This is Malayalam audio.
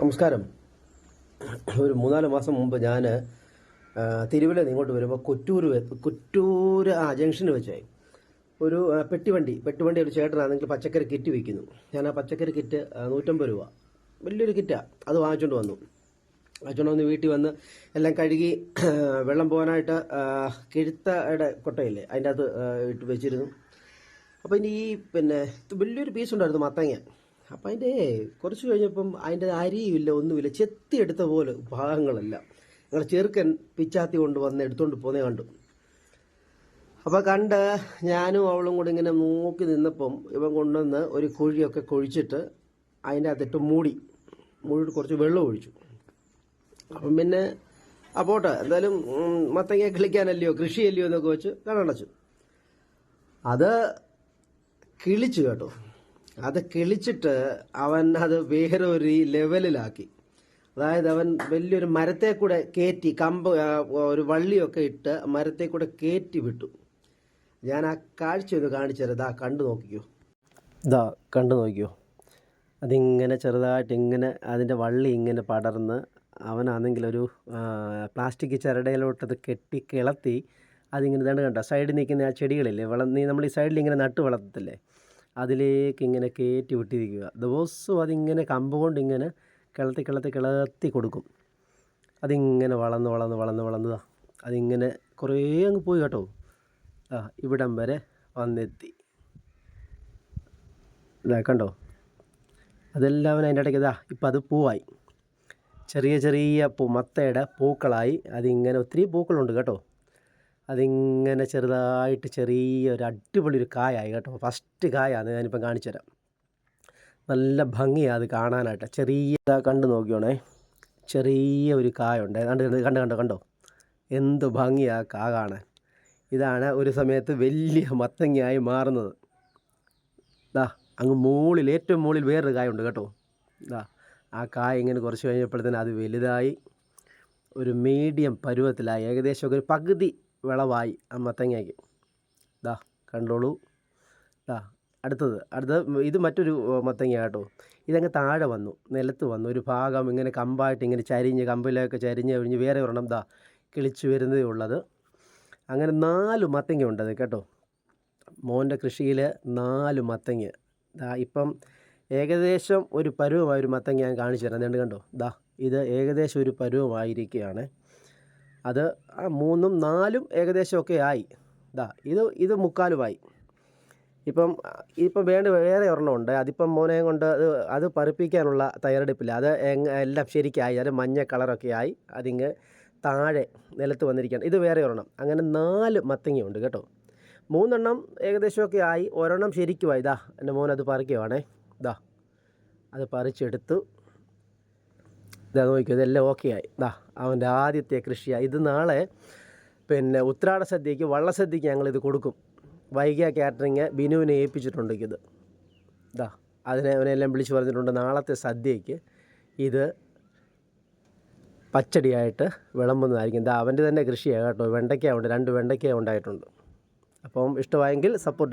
നമസ്കാരം. ഒരു മൂന്നാൽ മാസം മുമ്പ് ഞാൻ തിരുവല്ല ഇങ്ങോട്ട് വരുമ്പോൾ കൊറ്റൂർ കൊറ്റൂര് ആ ജംഗ്ഷന് വെച്ചായി. ഒരു പെട്ടിവണ്ടി പെട്ടിവണ്ടി ഒരു ചേട്ടനാണെങ്കിൽ പച്ചക്കറി കിറ്റ് വിൽക്കുന്നു. ഞാൻ ആ പച്ചക്കറി കിറ്റ് നൂറ്റമ്പത് രൂപ. വലിയൊരു കിറ്റാ. അത് വാങ്ങിച്ചുകൊണ്ട് വന്നു. വാങ്ങിച്ചുകൊണ്ട് വന്ന് വീട്ടിൽ വന്ന് എല്ലാം കഴുകി വെള്ളം പോകാനായിട്ട് കിഴുത്തയുടെ കൊട്ടയില്ലേ അതിന്റെ അകത്ത് ഇട്ട് വെച്ചിരുന്നു. അപ്പോൾ ഇനി ഈ പിന്നെ വലിയൊരു പീസ് ഉണ്ടായിരുന്നു മത്തങ്ങ. അപ്പം അതിന്റെ കുറച്ച് കഴിഞ്ഞപ്പം അതിന്റെ അരിയുമില്ല ഒന്നുമില്ല. ചെത്തി എടുത്ത പോലെ ഭാഗങ്ങളെല്ലാം. ഞങ്ങൾ ചെറുക്കൻ പിച്ചാത്തി കൊണ്ട് വന്ന് എടുത്തുകൊണ്ട് പോന്നേ കണ്ടു. അപ്പോൾ കണ്ട് ഞാനും അവളും കൂടി ഇങ്ങനെ നോക്കി നിന്നപ്പം ഇവൻ കൊണ്ടുവന്ന് ഒരു കുഴിയൊക്കെ കുഴിച്ചിട്ട് അതിന്റെ അകത്തിട്ട് മൂടി. മൂടിയിട്ട് കുറച്ച് വെള്ളം ഒഴിച്ചു. അപ്പം പിന്നെ ആ പോട്ടെ എന്തായാലും മത്തങ്ങ കിളിക്കാനല്ലയോ കൃഷിയല്ലയോ എന്നൊക്കെ വെച്ച് കണ്ണടച്ചു. അത് കിളിച്ചു കേട്ടോ. അത് കിളിച്ചിട്ട് അവൻ അത് വേറെ ഒരു ലെവലിലാക്കി. അതായത് അവൻ വലിയൊരു മരത്തെ കൂടെ കയറ്റി കമ്പ് ഒരു വള്ളിയൊക്കെ ഇട്ട് മരത്തെ കൂടെ കയറ്റി വിട്ടു. ഞാൻ ആ കാഴ്ച ഒന്ന് കാണിച്ചു തരാം. ഇതാ കണ്ടു നോക്കിക്കോ. ഇതാ കണ്ടു നോക്കിയോ അതിങ്ങനെ ചെറുതായിട്ട് ഇങ്ങനെ അതിന്റെ വള്ളി ഇങ്ങനെ പടർന്ന് അവനാണെങ്കിൽ ഒരു പ്ലാസ്റ്റിക് അത് കെട്ടി കിളത്തി. അതിങ്ങനെ ഇതാണ് കണ്ടോ? സൈഡിൽ നിൽക്കുന്ന ആ ചെടികളില്ലേ? വള നീ നമ്മൾ ഈ സൈഡിൽ ഇങ്ങനെ നട്ട് വളർത്തത്തില്ലേ? അതിലേക്ക് ഇങ്ങനെ കയറ്റി വിട്ടിരിക്കുക. ദിവസവും അതിങ്ങനെ കമ്പ് കൊണ്ട് ഇങ്ങനെ കിളത്തി കിളത്തി കിളത്തി കൊടുക്കും. അതിങ്ങനെ വളർന്ന് വളർന്ന് വളർന്ന് വളർന്നതാ അതിങ്ങനെ കുറേ അങ്ങ് പോയി കേട്ടോ. ആ ഇവിടം വരെ വന്നെത്തി. ഇതാ കണ്ടോ? അതെല്ലാം അതിന്റെ ഇടയ്ക്ക് ഇതാ ഇപ്പം അത് പൂവായി. ചെറിയ ചെറിയ പൂ മത്തയുടെ പൂക്കളായി. അതിങ്ങനെ ഒത്തിരി പൂക്കളുണ്ട് കേട്ടോ. അതിങ്ങനെ ചെറുതായിട്ട് ചെറിയൊരു അടിപൊളി ഒരു കായായി കേട്ടോ. ഫസ്റ്റ് കായാണ് ഞാനിപ്പം കാണിച്ചു തരാം നല്ല ഭംഗിയാണ് അത് കാണാനായിട്ട്. ചെറിയ കണ്ടു നോക്കിയോണേ. ചെറിയ ഒരു കായുണ്ട്. കണ്ട് കണ്ട് കണ്ടോ കണ്ടോ കണ്ടോ? എന്ത് ഭംഗിയാണ് കാ കാണാൻ. ഇതാണ് ഒരു സമയത്ത് വലിയ മത്തങ്ങയായി മാറുന്നത്. ദാ അങ്ങ് മുകളിൽ ഏറ്റവും മുകളിൽ വേറൊരു കായുണ്ട് കേട്ടോ. ദാ ആ കായ ഇങ്ങനെ കുറച്ച് കഴിഞ്ഞപ്പോഴത്തേന് അത് വലുതായി. ഒരു മീഡിയം പരുവത്തിലായി. ഏകദേശം ഒരു പകുതി വിളവായി മത്തങ്ങയ്ക്ക്. ദാ കണ്ടോളൂ. ദാ അടുത്തത്. അടുത്തത് ഇത് മറ്റൊരു മത്തങ്ങ കേട്ടോ. ഇതങ്ങ് താഴെ വന്നു നിലത്ത് വന്നു. ഒരു ഭാഗം ഇങ്ങനെ കമ്പായിട്ട് ഇങ്ങനെ ചരിഞ്ഞ് കമ്പിലൊക്കെ ചരിഞ്ഞ് കഴിഞ്ഞ് വേറെ ഒരെണ്ണം ദാ കിളിച്ച് വരുന്നതേ ഉള്ളത്. അങ്ങനെ നാല് മത്തങ്ങ ഉണ്ടത് കേട്ടോ. മോന്റെ കൃഷിയിൽ നാല് മത്തങ്ങ. ദാ ഇപ്പം ഏകദേശം ഒരു പരുവമായ ഒരു മത്തങ്ങ ഞാൻ കാണിച്ചു തരാം. കണ്ടോ? ദാ ഇത് ഏകദേശം ഒരു പരുവമായിരിക്കുകയാണ്. അത് മൂന്നും നാലും ഏകദേശമൊക്കെ ആയി. ദാ ഇത് ഇത് മുക്കാലുമായി. ഇപ്പം ഇപ്പം വേണ്ട വേറെ ഒരെണ്ണം ഉണ്ട്. അതിപ്പം മോനെ കൊണ്ട് അത് അത് പറിപ്പിക്കാനുള്ള തയ്യാറെടുപ്പില്ല. അത് എല്ലാം ശരിക്കായി. അത് മഞ്ഞ കളറൊക്കെ ആയി. അതിങ്ങ് താഴെ നിലത്ത് വന്നിരിക്കുകയാണ്. ഇത് വേറെ ഒരെണ്ണം. അങ്ങനെ നാല് മത്തങ്ങയുണ്ട് കേട്ടോ. മൂന്നെണ്ണം ഏകദേശമൊക്കെ ആയി. ഒരെണ്ണം ശരിക്കുമായി. ഇതാ എന്റെ മോനത് പറിക്കുവാണേ. ഇതാ അത് പറിച്ചെടുത്തു. ഇതാ നോക്കിയോ ഇതെല്ലാം ഓക്കെ ആയി ഇതാ അവന്റെ ആദ്യത്തെ കൃഷിയാണ് ഇത് നാളെ പിന്നെ ഉത്രാട സദ്യക്ക് വള്ളസദ്യക്ക് ഞങ്ങളിത് കൊടുക്കും. വൈകിയ കാറ്ററിങ് ബിനുവിനെ ഏൽപ്പിച്ചിട്ടുണ്ട് ഇത്. ഇതാ അതിനെ അവനെല്ലാം വിളിച്ച് പറഞ്ഞിട്ടുണ്ട് നാളത്തെ സദ്യക്ക് ഇത് പച്ചടിയായിട്ട് വിളമ്പുന്നതായിരിക്കും. ഇതാ അവന്റെ തന്നെ കൃഷിയാണ് കേട്ടോ. വെണ്ടയ്ക്ക ഉണ്ട് രണ്ട് വെണ്ടയ്ക്ക ഉണ്ടായിട്ടുണ്ട്. അപ്പം ഇഷ്ടമായെങ്കിൽ സപ്പോർട്ട്